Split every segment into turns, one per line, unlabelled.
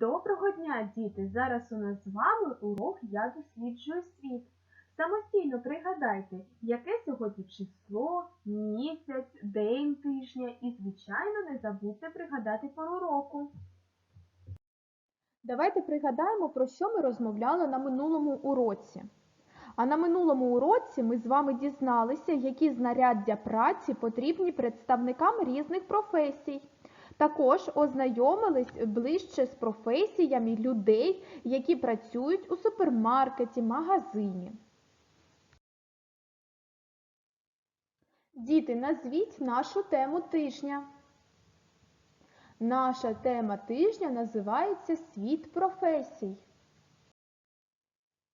Доброго дня, діти! Зараз у нас з вами урок Я досліджую світ. Самостійно пригадайте, яке сьогодні число, місяць, день тижня і, звичайно, не забудьте пригадати пору року.
Давайте пригадаємо, про що ми розмовляли на минулому уроці. А на минулому уроці ми з вами дізналися, які знаряддя праці потрібні представникам різних професій. Також ознайомились ближче з професіями людей, які працюють у супермаркеті, магазині. Діти, назвіть нашу тему тижня. Наша тема тижня називається Світ професій.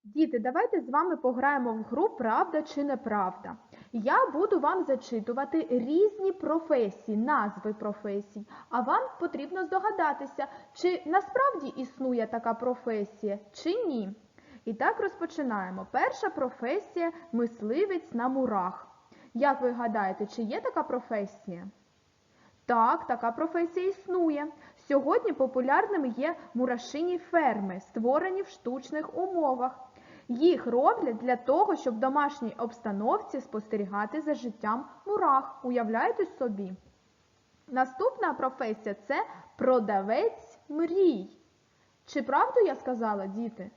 Діти, давайте з вами пограємо в гру Правда чи неправда. Я буду вам зачитувати різні професії, назви професій, а вам потрібно здогадатися, чи насправді існує така професія, чи ні. І так розпочинаємо. Перша професія мисливець на мурах. Як ви гадаєте, чи є така професія? Так, така професія існує. Сьогодні популярними є мурашині ферми, створені в штучних умовах. Їх роблять для того, щоб в домашній обстановці спостерігати за життям мурах. Уявляєте собі? Наступна професія це продавець мрій. Чи правду я сказала, діти?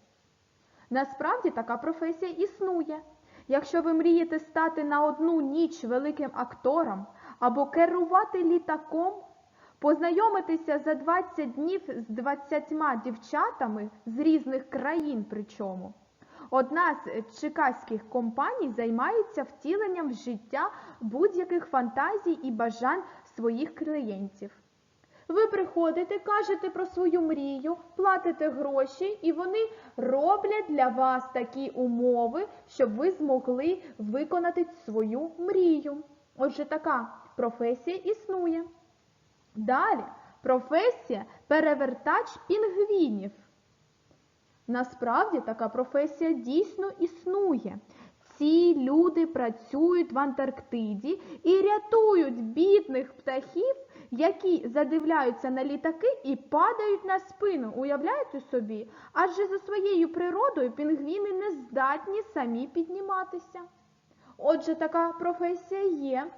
Насправді така професія існує. Якщо ви мрієте стати на одну ніч великим актором або керувати літаком, познайомитися за 20 днів з 20 дівчатами з різних країн причому. Одна з чекаських компаній займається втіленням в життя будь-яких фантазій і бажань своїх клієнтів. Ви приходите, кажете про свою мрію, платите гроші, і вони роблять для вас такі умови, щоб ви змогли виконати свою мрію. Отже, така професія існує. Далі професія перевертач пінгвінів. Насправді така професія дійсно існує. Ці люди працюють в Антарктиді і рятують бідних птахів, які задивляються на літаки і падають на спину. Уявляєте собі? Адже за своєю природою пінгвіни не здатні самі підніматися. Отже, така професія є.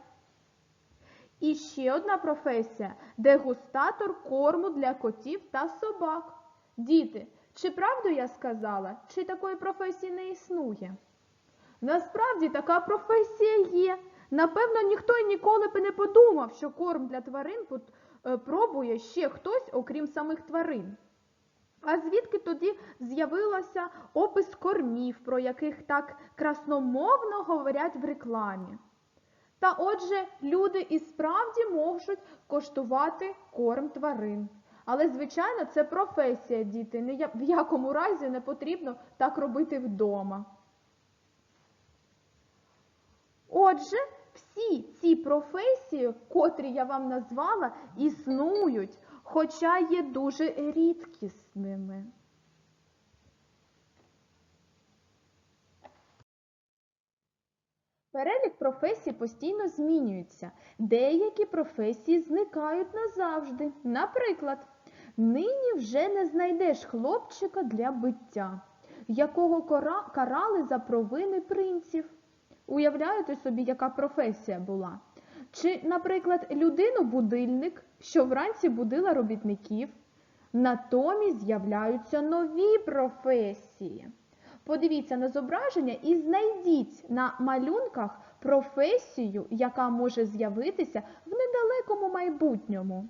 І ще одна професія дегустатор корму для котів та собак. Діти, чи правду я сказала, чи такої професії не існує? Насправді така професія є. Напевно, ніхто й ніколи б не подумав, що корм для тварин е, пробує ще хтось, окрім самих тварин. А звідки тоді з'явилося опис кормів, про яких так красномовно говорять в рекламі? Та отже, люди і справді можуть коштувати корм тварин. Але, звичайно, це професія, діти. Ні В якому разі не потрібно так робити вдома. Отже, всі ці професії, котрі я вам назвала, існують, хоча є дуже рідкісними. Перелік професій постійно змінюється. Деякі професії зникають назавжди. Наприклад, нині вже не знайдеш хлопчика для биття, якого карали за провини принців. Уявляєте собі, яка професія була? Чи, наприклад, людину-будильник, що вранці будила робітників, натомість з'являються нові професії. Подивіться на зображення і знайдіть на малюнках професію, яка може з'явитися в недалекому майбутньому.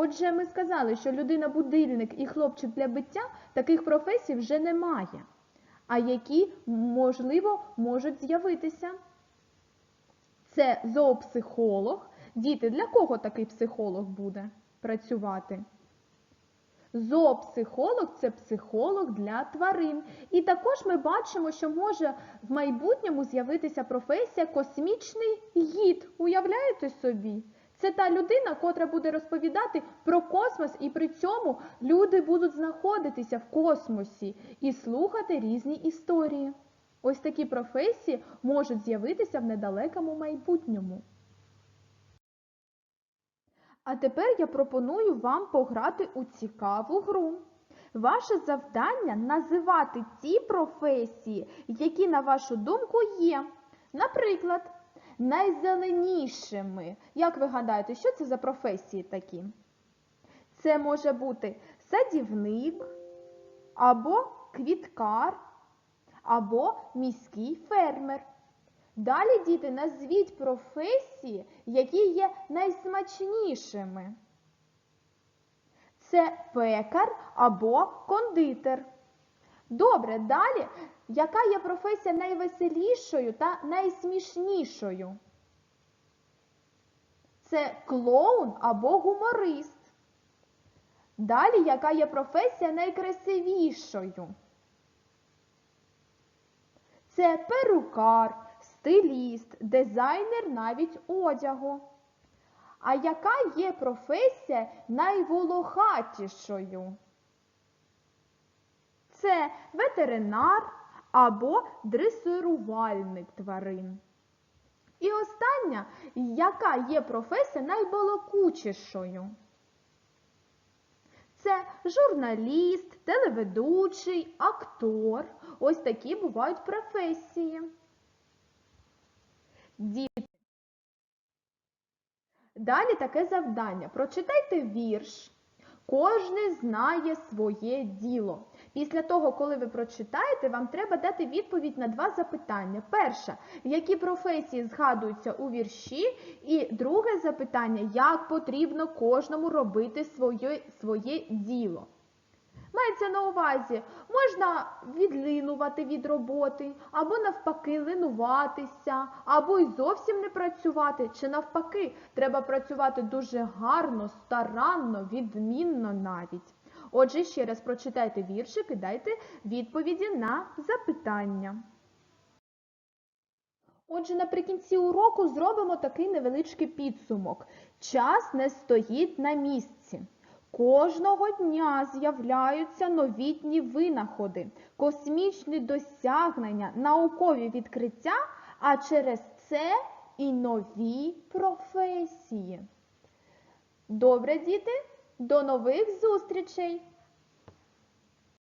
Отже, ми сказали, що людина-будильник і хлопчик для биття таких професій вже немає. А які, можливо, можуть з'явитися? Це зоопсихолог. Діти, для кого такий психолог буде працювати? Зоопсихолог це психолог для тварин. І також ми бачимо, що може в майбутньому з'явитися професія космічний гід. Уявляєте собі? Це та людина, котра буде розповідати про космос, і при цьому люди будуть знаходитися в космосі і слухати різні історії. Ось такі професії можуть з'явитися в недалекому майбутньому. А тепер я пропоную вам пограти у цікаву гру. Ваше завдання називати ті професії, які, на вашу думку, є. Наприклад, найзеленішими. Як ви гадаєте, що це за професії такі? Це може бути садівник, або квіткар, або міський фермер. Далі, діти, назвіть професії, які є найсмачнішими. Це пекар або кондитер. Добре, далі, яка є професія найвеселішою та найсмішнішою? Це клоун або гуморист. Далі, яка є професія найкрасивішою? Це перукар, стиліст, дизайнер навіть одягу. А яка є професія найволохатішою? Це ветеринар або дресирувальник тварин. І остання, яка є професія найбалакучішою? Це журналіст, телеведучий, актор. Ось такі бувають професії. Діти. Далі таке завдання. Прочитайте вірш. Кожний знає своє діло. Після того, коли ви прочитаєте, вам треба дати відповідь на два запитання. Перше, які професії згадуються у вірші, і друге запитання, як потрібно кожному робити своє, своє діло. Мається на увазі, можна відлинувати від роботи, або навпаки линуватися, або й зовсім не працювати, чи навпаки, треба працювати дуже гарно, старанно, відмінно навіть. Отже, ще раз прочитайте віршик і дайте відповіді на запитання. Отже, наприкінці уроку зробимо такий невеличкий підсумок. Час не стоїть на місці. Кожного дня з'являються новітні винаходи, космічні досягнення, наукові відкриття, а через це і нові професії. Добре, діти, до нових зустрічей!